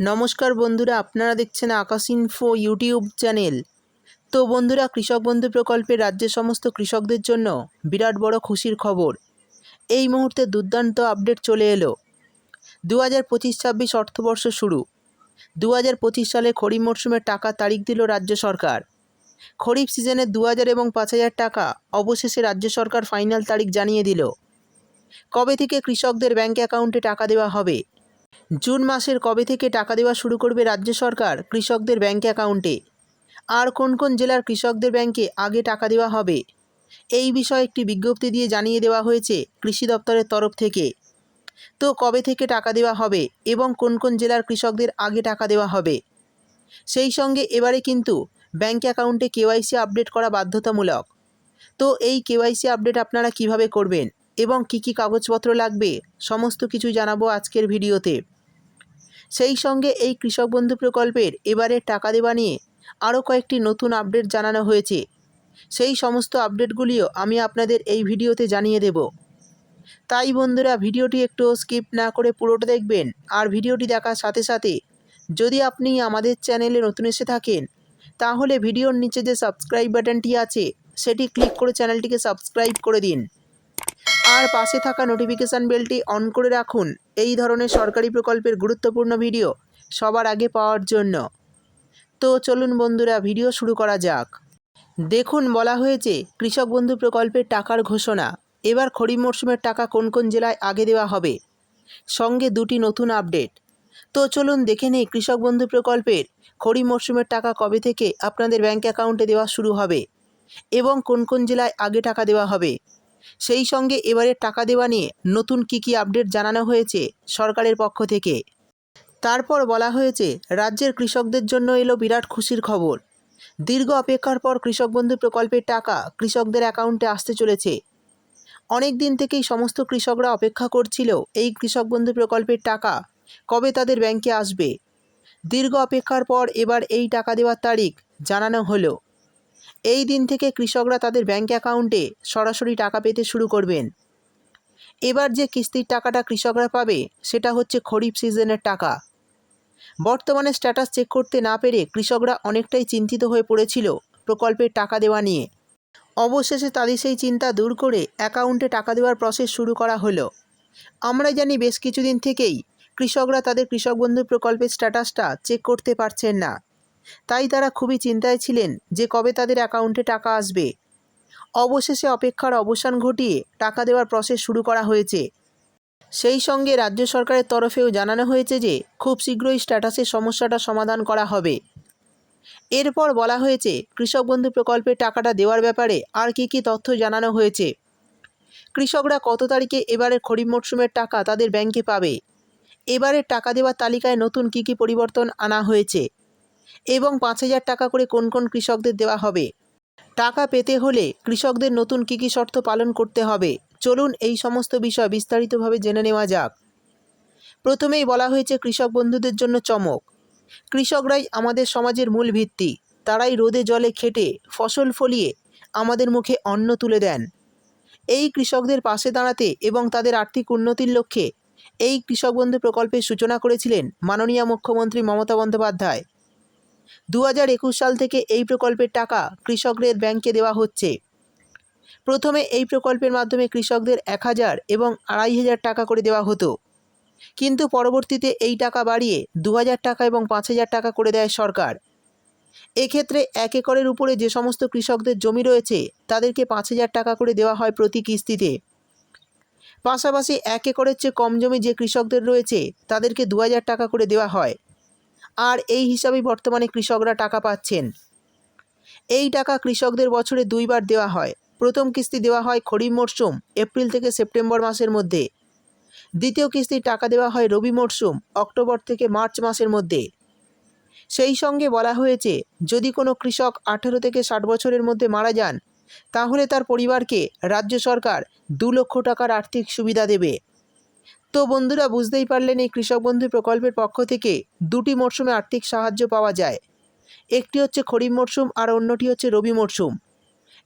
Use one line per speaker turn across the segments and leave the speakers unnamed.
নমস্কার বন্ধুরা, আপনারা দেখছেন আকাশ ইনফো ইউটিউব চ্যানেল তো বন্ধুরা, কৃষক বন্ধু প্রকল্পে রাজ্যের সমস্ত কৃষকদের জন্য বিরাট বড় খুশির খবর। এই মুহূর্তে দুর্দান্ত আপডেট চলে এলো। দু হাজার পঁচিশ ছাব্বিশ অর্থবর্ষ শুরু। দু হাজার পঁচিশ সালে খরিফ মরশুমের টাকা তারিখ দিল রাজ্য সরকার। খরিফ সিজনে দু হাজার এবং পাঁচ হাজার টাকা অবশেষে রাজ্য সরকার ফাইনাল তারিখ জানিয়ে দিল। কবে থেকে কৃষকদের ব্যাঙ্ক অ্যাকাউন্টে টাকা দেওয়া হবে? জুন মাসের কবে থেকে টাকা দেওয়া শুরু করবে রাজ্য সরকার কৃষকদের ব্যাঙ্ক অ্যাকাউন্টে? আর কোন কোন জেলার কৃষকদের ব্যাংকে আগে টাকা দেওয়া হবে? এই বিষয়ে একটি বিজ্ঞপ্তি দিয়ে জানিয়ে দেওয়া হয়েছে কৃষি দপ্তরের তরফ থেকে। তো কবে থেকে টাকা দেওয়া হবে এবং কোন কোন জেলার কৃষকদের আগে টাকা দেওয়া হবে? সেই সঙ্গে এবারে কিন্তু ব্যাঙ্ক অ্যাকাউন্টে কেওয়াইসি আপডেট করা বাধ্যতামূলক। তো এই কেওয়াইসি আপডেট আপনারা কীভাবে করবেন এবং কি কি কাগজপত্র লাগবে, সমস্ত কিছু জানাব আজকের ভিডিওতে। সেই সঙ্গে এই কৃষক বন্ধু প্রকল্পের এবারের টাকা দেওয়া নিয়ে আরও কয়েকটি নতুন আপডেট জানানো হয়েছে। সেই সমস্ত আপডেটগুলিও আমি আপনাদের এই ভিডিওতে জানিয়ে দেব। তাই বন্ধুরা, ভিডিওটি একটু স্কিপ না করে পুরোটা দেখবেন আর ভিডিওটি দেখার সাথে সাথে যদি আপনি আমাদের চ্যানেলে নতুন এসে থাকেন, তাহলে ভিডিওর নিচে যে সাবস্ক্রাইব বাটনটি আছে, সেটি ক্লিক করে চ্যানেলটিকে সাবস্ক্রাইব করে দিন। আর পাশে থাকা নোটিফিকেশান বেলটি অন করে রাখুন। এই ধরনের সরকারি প্রকল্পের গুরুত্বপূর্ণ ভিডিও সবার আগে পাওয়ার জন্য। তো চলুন বন্ধুরা ভিডিও শুরু করা যাক। দেখুন, বলা হয়েছে, কৃষক বন্ধু প্রকল্পের টাকার ঘোষণা। এবার খরিফ মরশুমের টাকা কোন কোন জেলায় আগে দেওয়া হবে? সঙ্গে দুটি নতুন আপডেট তো চলুন দেখে নেই, কৃষক বন্ধু প্রকল্পের খরিফ মরশুমের টাকা কবে থেকে আপনাদের ব্যাঙ্ক অ্যাকাউন্টে দেওয়া শুরু হবে? এবং কোন কোন জেলায় আগে টাকা দেওয়া হবে? সেই সঙ্গে এবারে টাকা দেওয়া নিয়ে নতুন কী কী আপডেট জানানো হয়েছে সরকারের পক্ষ থেকে। তারপর বলা হয়েছে, রাজ্যের কৃষকদের জন্য এলো বিরাট খুশির খবর। দীর্ঘ অপেক্ষার পর কৃষক বন্ধু প্রকল্পের টাকা কৃষকদের অ্যাকাউন্টে আসতে চলেছে। অনেক দিন থেকেই সমস্ত কৃষকরা অপেক্ষা করছিল এই কৃষক বন্ধু প্রকল্পের টাকা কবে তাদের ব্যাংকে আসবে। দীর্ঘ অপেক্ষার পর এবার এই টাকা দেওয়ার তারিখ জানানো হলো। এই দিন থেকে কৃষকরা তাদের ব্যাঙ্ক অ্যাকাউন্টে সরাসরি টাকা পেতে শুরু করবেন। এবার যে কিস্তির টাকাটা কৃষকরা পাবে, সেটা হচ্ছে খরিফ সিজনের টাকা। বর্তমানে স্ট্যাটাস চেক করতে না পেরে কৃষকরা অনেকটাই চিন্তিত হয়ে পড়েছিল প্রকল্পের টাকা দেওয়া নিয়ে। অবশেষে তাদের সেই চিন্তা দূর করে অ্যাকাউন্টে টাকা দেওয়ার প্রসেস শুরু করা হলো। আমরা জানি বেশ কিছুদিন থেকেই কৃষকরা তাদের কৃষক বন্ধু প্রকল্পের স্ট্যাটাসটা চেক করতে পারছেন না। তাই তারা খুবই চিন্তায় ছিলেন যে কবে তাদের অ্যাকাউন্টে টাকা আসবে। অবশেষে অপেক্ষার অবসান ঘটিয়ে টাকা দেওয়ার প্রসেস শুরু করা হয়েছে। সেই সঙ্গে রাজ্য সরকারের তরফেও জানানো হয়েছে যে খুব শীঘ্রই স্ট্যাটাসের সমস্যাটা সমাধান করা হবে। এরপর বলা হয়েছে, কৃষক বন্ধু প্রকল্পের টাকাটা দেওয়ার ব্যাপারে আর কি কি তথ্য জানানো হয়েছে। কৃষকরা কত তারিখে এবারের খরিফ মরশুমের টাকা তাদের ব্যাংকে পাবে? এবারের টাকা দেওয়ার তালিকায় নতুন কি কি পরিবর্তন আনা হয়েছে? এবং পাঁচ হাজার টাকা করে কোন কোন কৃষকদের দেওয়া হবে? টাকা পেতে হলে কৃষকদের নতুন কী কী শর্ত পালন করতে হবে? চলুন এই সমস্ত বিষয় বিস্তারিতভাবে জেনে নেওয়া যাক। প্রথমেই বলা হয়েছে কৃষক বন্ধুদের জন্য চমক। কৃষকরাই আমাদের সমাজের মূল ভিত্তি। তারাই রোদে জলে খেটে ফসল ফলিয়ে আমাদের মুখে অন্ন তুলে দেন। এই কৃষকদের পাশে দাঁড়াতে এবং তাদের আর্থিক উন্নতির লক্ষ্যে এই কৃষক বন্ধু প্রকল্পের সূচনা করেছিলেন মাননীয় মুখ্যমন্ত্রী মমতা বন্দ্যোপাধ্যায়। দু হাজার একুশ সাল থেকে এই প্রকল্পের টাকা কৃষকদের ব্যাংকে দেওয়া হচ্ছে। প্রথমে এই প্রকল্পের মাধ্যমে কৃষকদের এক হাজার এবং আড়াই হাজার টাকা করে দেওয়া হতো। কিন্তু পরবর্তীতে এই টাকা বাড়িয়ে দু হাজার টাকা এবং পাঁচ হাজার টাকা করে দেয় সরকার। এক্ষেত্রে এক একরের উপরে যে সমস্ত কৃষকদের জমি রয়েছে, তাদেরকে পাঁচ হাজার টাকা করে দেওয়া হয় প্রতি কিস্তিতে। পাশাপাশি এক একরের চেয়ে কম জমি যে কৃষকদের রয়েছে, তাদেরকে দু হাজার টাকা করে দেওয়া হয়। আর এই হিসাবেই বর্তমানে কৃষকরা টাকা পাচ্ছেন। এই টাকা কৃষকদের বছরে দুইবার দেওয়া হয়। প্রথম কিস্তি দেওয়া হয় খরিফ মরশুম এপ্রিল থেকে সেপ্টেম্বর মাসের মধ্যে। দ্বিতীয় কিস্তির টাকা দেওয়া হয় রবি মরশুম অক্টোবর থেকে মার্চ মাসের মধ্যে। সেই সঙ্গে বলা হয়েছে, যদি কোনো কৃষক আঠেরো থেকে ষাট বছরের মধ্যে মারা যান, তাহলে তার পরিবারকে রাজ্য সরকার দু লক্ষ টাকার আর্থিক সুবিধা দেবে। তো বন্ধুরা বুঝতেই পারলেন এই কৃষক বন্ধু প্রকল্পের পক্ষ থেকে দুটি মরশুমে আর্থিক সাহায্য পাওয়া যায়। একটি হচ্ছে খরিফ মরশুম আর অন্যটি হচ্ছে রবি মরশুম।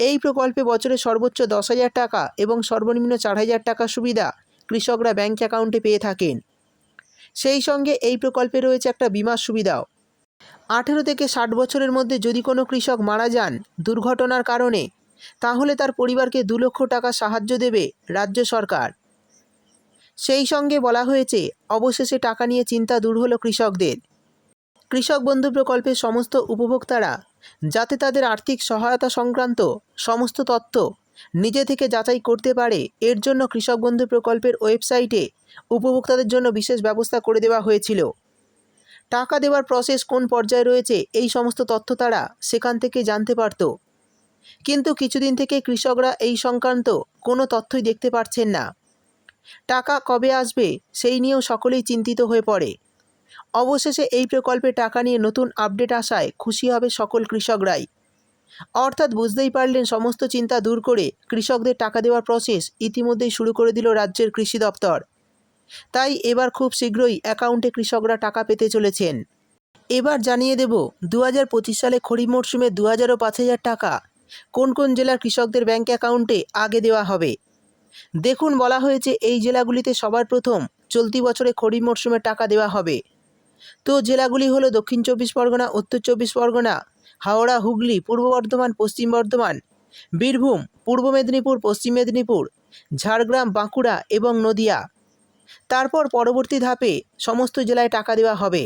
এই প্রকল্পে বছরে সর্বোচ্চ দশ হাজার টাকা এবং সর্বনিম্ন চার হাজার টাকা সুবিধা কৃষকরা ব্যাঙ্ক অ্যাকাউন্টে পেয়ে থাকেন। সেই সঙ্গে এই প্রকল্পে রয়েছে একটা বিমার সুবিধাও। আঠেরো থেকে ষাট বছরের মধ্যে যদি কোনো কৃষক মারা যান দুর্ঘটনার কারণে, তাহলে তার পরিবারকে দু লক্ষ টাকা সাহায্য দেবে রাজ্য সরকার। সেই সঙ্গে বলা হয়েছে, অবশেষে টাকা নিয়ে চিন্তা দূর হলো কৃষকদের। কৃষক বন্ধু প্রকল্পের সমস্ত উপভোক্তারা, যাতে তাদের আর্থিক সহায়তা সংক্রান্ত সমস্ত তথ্য নিজে থেকে যাচাই করতে পারে, এর জন্য কৃষক বন্ধু প্রকল্পের ওয়েবসাইটে উপভোক্তাদের জন্য বিশেষ ব্যবস্থা করে দেওয়া হয়েছিল। টাকা দেওয়ার প্রসেস কোন পর্যায়ে রয়েছে, এই সমস্ত তথ্য তারা সেখান থেকে জানতে পারত। কিন্তু কিছুদিন থেকে কৃষকরা এই সংক্রান্ত কোনো তথ্যই দেখতে পারছেন না। টাকা কবে আসবে সেই নিয়েও সকলেই চিন্তিত হয়ে পড়ে। অবশেষে এই প্রকল্পে টাকা নিয়ে নতুন আপডেট আসায় খুশি হবে সকল কৃষকরাই। অর্থাৎ বুঝতেই পারলেন সমস্ত চিন্তা দূর করে কৃষকদের টাকা দেওয়ার প্রসেস ইতিমধ্যেই শুরু করে দিল রাজ্যের কৃষি দপ্তর। তাই এবার খুব শীঘ্রই অ্যাকাউন্টে কৃষকরা টাকা পেতে চলেছেন। এবার জানিয়ে দেব দু হাজার পঁচিশ সালে খরিফ মরশুমে দু হাজার ও পাঁচ হাজার টাকা কোন কোন জেলার কৃষকদের ব্যাঙ্ক অ্যাকাউন্টে আগে দেওয়া হবে। দেখুন বলা হয়েছে এই জেলাগুলিতে সবার প্রথম চলতি বছরে খরিফ মরশুমে টাকা দেওয়া হবে। তো জেলাগুলি হলো দক্ষিণ চব্বিশ পরগনা, উত্তর চব্বিশ পরগনা, হাওড়া, হুগলি, পূর্ব বর্ধমান, পশ্চিম বর্ধমান, বীরভূম, পূর্ব মেদিনীপুর, পশ্চিম মেদিনীপুর, ঝাড়গ্রাম, বাঁকুড়া এবং নদিয়া। তারপর পরবর্তী ধাপে সমস্ত জেলায় টাকা দেওয়া হবে।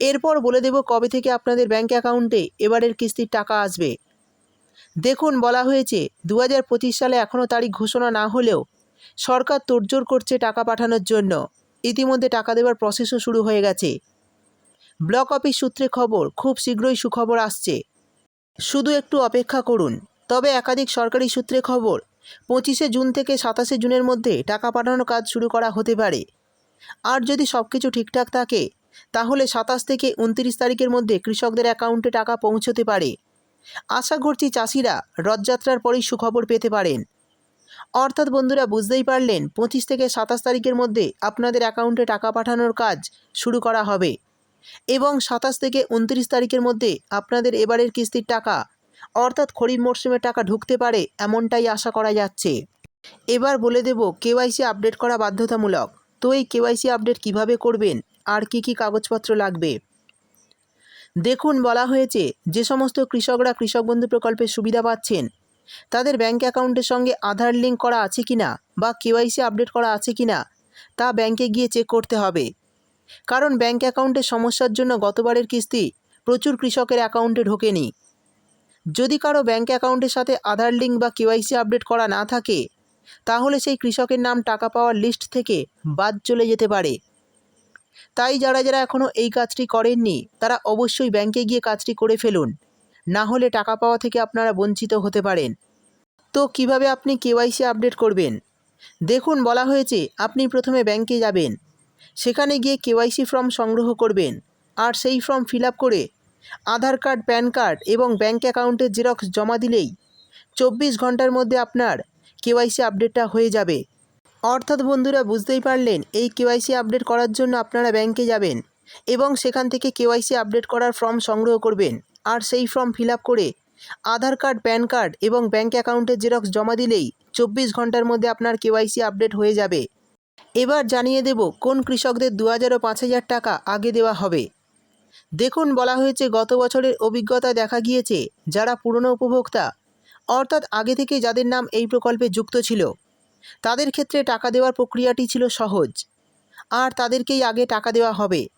এরপর বলে দেব কবে থেকে আপনাদের ব্যাঙ্ক অ্যাকাউন্টে এবারের কিস্তির টাকা আসবে। দেখুন বলা হয়েছে দু হাজার পঁচিশ সালে এখনও তারিখ ঘোষণা না হলেও সরকার তোড়জোড় করছে টাকা পাঠানোর জন্য। ইতিমধ্যে টাকা দেওয়ার প্রসেসও শুরু হয়ে গেছে। ব্লক অফিস সূত্রে খবর, খুব শীঘ্রই সুখবর আসছে। শুধু একটু অপেক্ষা করুন, তবে একাধিক সরকারি সূত্রে খবর, পঁচিশে জুন থেকে সাতাশে জুনের মধ্যে টাকা পাঠানোর কাজ শুরু করা হতে পারে। আর যদি সব কিছু ঠিকঠাক থাকে, তাহলে সাতাশ থেকে উনত্রিশ তারিখের মধ্যে কৃষকদের অ্যাকাউন্টে টাকা পৌঁছতে পারে। আশা করছি চাষিরা রথযাত্রার পরেই সুখবর পেতে পারেন। অর্থাৎ বন্ধুরা, বুঝতেই পারলেন, পঁচিশ থেকে সাতাশ তারিখের মধ্যে আপনাদের অ্যাকাউন্টে টাকা পাঠানোর কাজ শুরু করা হবে এবং সাতাশ থেকে উনত্রিশ তারিখের মধ্যে আপনাদের এবারের কিস্তির টাকা, অর্থাৎ খরিফ মরশুমে টাকা ঢুকতে পারে এমনটাই আশা করা যাচ্ছে। এবার বলে দেব কেওয়াইসি আপডেট করা বাধ্যতামূলক। তো এই কেওয়াইসি আপডেট কীভাবে করবেন? আর কি কি কাগজপত্র লাগবে? দেখুন বলা হয়েছে যে সমস্ত কৃষকরা কৃষক বন্ধু প্রকল্পের সুবিধা পাচ্ছেন। তাদের ব্যাঙ্ক অ্যাকাউন্টের সঙ্গে আধার লিঙ্ক করা আছে কি না বা কেওয়াইসি আপডেট করা আছে কি না তা ব্যাংকে গিয়ে চেক করতে হবে। কারণ ব্যাঙ্ক অ্যাকাউন্টের সমস্যার জন্য গতবারের কিস্তি প্রচুর কৃষকের অ্যাকাউন্টে ঢোকেনি। যদি কারও ব্যাঙ্ক অ্যাকাউন্টের সাথে আধার লিঙ্ক বা কেওয়াইসি আপডেট করা না থাকে, তাহলে সেই কৃষকের নাম টাকা পাওয়ার লিস্ট থেকে বাদ চলে যেতে পারে। তাই যারা যারা এখনও এই কাজটি করেননি, তারা অবশ্যই ব্যাংকে গিয়ে কাজটি করে ফেলুন। না হলে টাকা পাওয়া থেকে আপনারা বঞ্চিত হতে পারেন। তো কীভাবে আপনি কেওয়াইসি আপডেট করবেন? দেখুন, বলা হয়েছে আপনি প্রথমে ব্যাংকে যাবেন। সেখানে গিয়ে কেওয়াইসি ফর্ম সংগ্রহ করবেন। আর সেই ফর্ম ফিল করে আধার কার্ড, প্যান কার্ড এবং ব্যাঙ্ক অ্যাকাউন্টের জেরক্স জমা দিলেই চব্বিশ ঘণ্টার মধ্যে আপনার কেওয়াইসি আপডেটটা হয়ে যাবে। অর্থাৎ বন্ধুরা বুঝতেই পারলেন, এই কেওয়াইসি আপডেট করার জন্য আপনারা ব্যাংকে যাবেন এবং সেখান থেকে কেওয়াইসি আপডেট করার ফর্ম সংগ্রহ করবেন। আর সেই ফর্ম ফিল করে আধার কার্ড, প্যান কার্ড এবং ব্যাঙ্ক অ্যাকাউন্টের জেরক্স জমা দিলেই চব্বিশ ঘণ্টার মধ্যে আপনার কেওয়াইসি আপডেট হয়ে যাবে। এবার জানিয়ে দেব কোন কৃষকদের দু হাজার ও পাঁচ হাজার টাকা আগে দেওয়া হবে। দেখুন, বলা হয়েছে গত বছরের অভিজ্ঞতা দেখা গিয়েছে যারা পুরনো উপভোক্তা, অর্থাৎ আগে থেকে যাদের নাম এই প্রকল্পে যুক্ত ছিল। তাদের ক্ষেত্রে টাকা দেওয়ার প্রক্রিয়াটি ছিল সহজ। আর তাদেরকেই আগে টাকা দেওয়া হবে।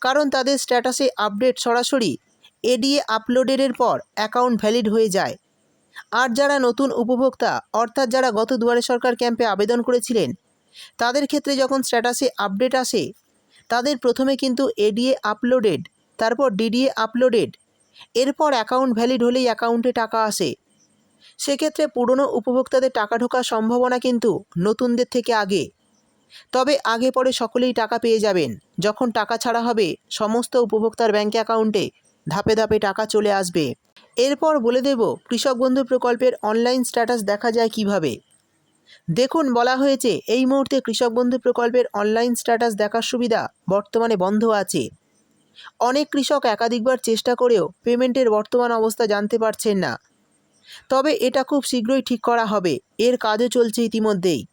কারণ তাদের স্ট্যাটাসে আপডেট সরাসরি এডিএ আপলোডের পর অ্যাকাউন্ট ভ্যালিড হয়ে যায়। আর যারা নতুন উপভোক্তা, অর্থাৎ যারা গত দুয়ারে সরকার ক্যাম্পে আবেদন করেছিলেন, তাদের ক্ষেত্রে যখন স্ট্যাটাসে আপডেট আসে, তাদের প্রথমে কিন্তু এডিএ আপলোডেড, তারপর ডিডিএ আপলোডেড, এরপর অ্যাকাউন্ট ভ্যালিড হলেই অ্যাকাউন্টে টাকা আসে। সেক্ষেত্রে পুরনো উপভোক্তাদের টাকা ঢোকার সম্ভাবনা কিন্তু নতুনদের থেকে আগে। তবে আগে পরে সকলেই টাকা পেয়ে যাবেন। যখন টাকা ছাড়া হবে, সমস্ত উপভোক্তার ব্যাঙ্ক অ্যাকাউন্টে ধাপে ধাপে টাকা চলে আসবে। এরপর বলে দেব, কৃষক বন্ধু প্রকল্পের অনলাইন স্ট্যাটাস দেখা যায় কীভাবে? দেখুন, বলা হয়েছে, এই মুহূর্তে কৃষক বন্ধু প্রকল্পের অনলাইন স্ট্যাটাস দেখার সুবিধা বর্তমানে বন্ধ আছে। অনেক কৃষক একাধিকবার চেষ্টা করেও পেমেন্টের বর্তমান অবস্থা জানতে পারছেন না। তবে এটা খুব শীঘ্রই ঠিক করা হবে। এর কাজও চলছে ইতিমধ্যেই।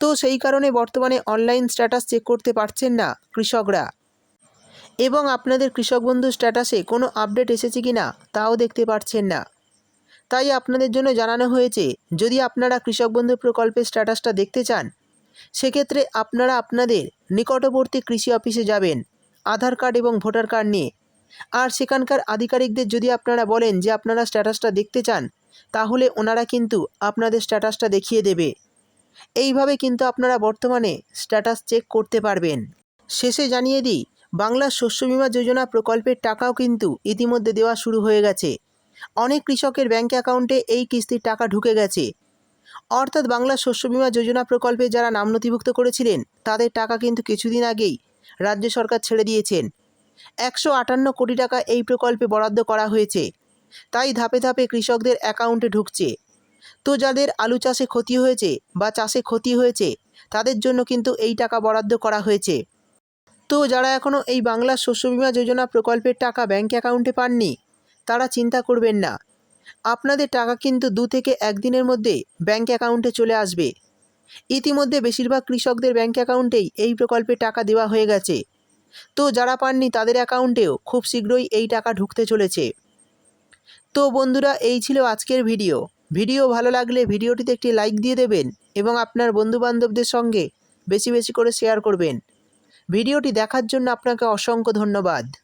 তো সেই কারণে বর্তমানে অনলাইন স্ট্যাটাস চেক করতে পারছেন না কৃষকরা। এবং আপনাদের কৃষক বন্ধু স্ট্যাটাসে কোনো আপডেট এসেছে কি না তাও দেখতে পারছেন না। তাই আপনাদের জন্য জানানো হয়েছে, যদি আপনারা কৃষক বন্ধু প্রকল্পের স্ট্যাটাসটা দেখতে চান, সেক্ষেত্রে আপনারা আপনাদের নিকটবর্তী কৃষি অফিসে যাবেন। আধার কার্ড এবং ভোটার কার্ড নিয়ে। আর সেখানকার আধিকারিকদের যদি আপনারা বলেন যে আপনারা স্ট্যাটাসটা দেখতে চান, তাহলে ওনারা কিন্তু আপনাদের স্ট্যাটাসটা দেখিয়ে দেবে। এইভাবে কিন্তু আপনারা বর্তমানে স্ট্যাটাস চেক করতে পারবেন। শেষে জানিয়ে দিই বাংলার শস্য বিমা যোজনা প্রকল্পের টাকাও কিন্তু ইতিমধ্যে দেওয়া শুরু হয়ে গেছে। অনেক কৃষকের ব্যাঙ্ক অ্যাকাউন্টে এই কিস্তির টাকা ঢুকে গেছে। অর্থাৎ বাংলা শস্য বিমা যোজনা প্রকল্পে যারা নাম নথিভুক্ত করেছিলেন, তাদের টাকা কিন্তু কিছুদিন আগেই রাজ্য সরকার ছেড়ে দিয়েছেন। একশো আটান্ন কোটি টাকা এই প্রকল্পে বরাদ্দ করা হয়েছে। তাই ধাপে ধাপে কৃষকদের অ্যাকাউন্টে ঢুকছে। তো যাদের আলু চাষে ক্ষতি হয়েছে বা চাষে ক্ষতি হয়েছে, তাদের জন্য কিন্তু এই টাকা বরাদ্দ করা হয়েছে। তো যারা এখনও এই বাংলা শস্য বীমা যোজনা প্রকল্পের টাকা ব্যাঙ্ক অ্যাকাউন্টে পাননি, তারা চিন্তা করবেন না। আপনাদের টাকা কিন্তু দু থেকে একদিনের মধ্যে ব্যাঙ্ক অ্যাকাউন্টে চলে আসবে। ইতিমধ্যে বেশিরভাগ কৃষকদের ব্যাঙ্ক অ্যাকাউন্টেই এই প্রকল্পে টাকা দেওয়া হয়ে গেছে। তো যারা পাননি তাদের অ্যাকাউন্টেও খুব শীঘ্রই এই টাকা ঢুকতে চলেছে। তো বন্ধুরা, এই ছিল আজকের ভিডিও। ভিডিও ভালো লাগলে ভিডিওটিতে একটি লাইক দিয়ে দেবেন এবং আপনার বন্ধুবান্ধবদের সঙ্গে বেশি বেশি করে শেয়ার করবেন। ভিডিওটি দেখার জন্য আপনাকে অসংখ্য ধন্যবাদ।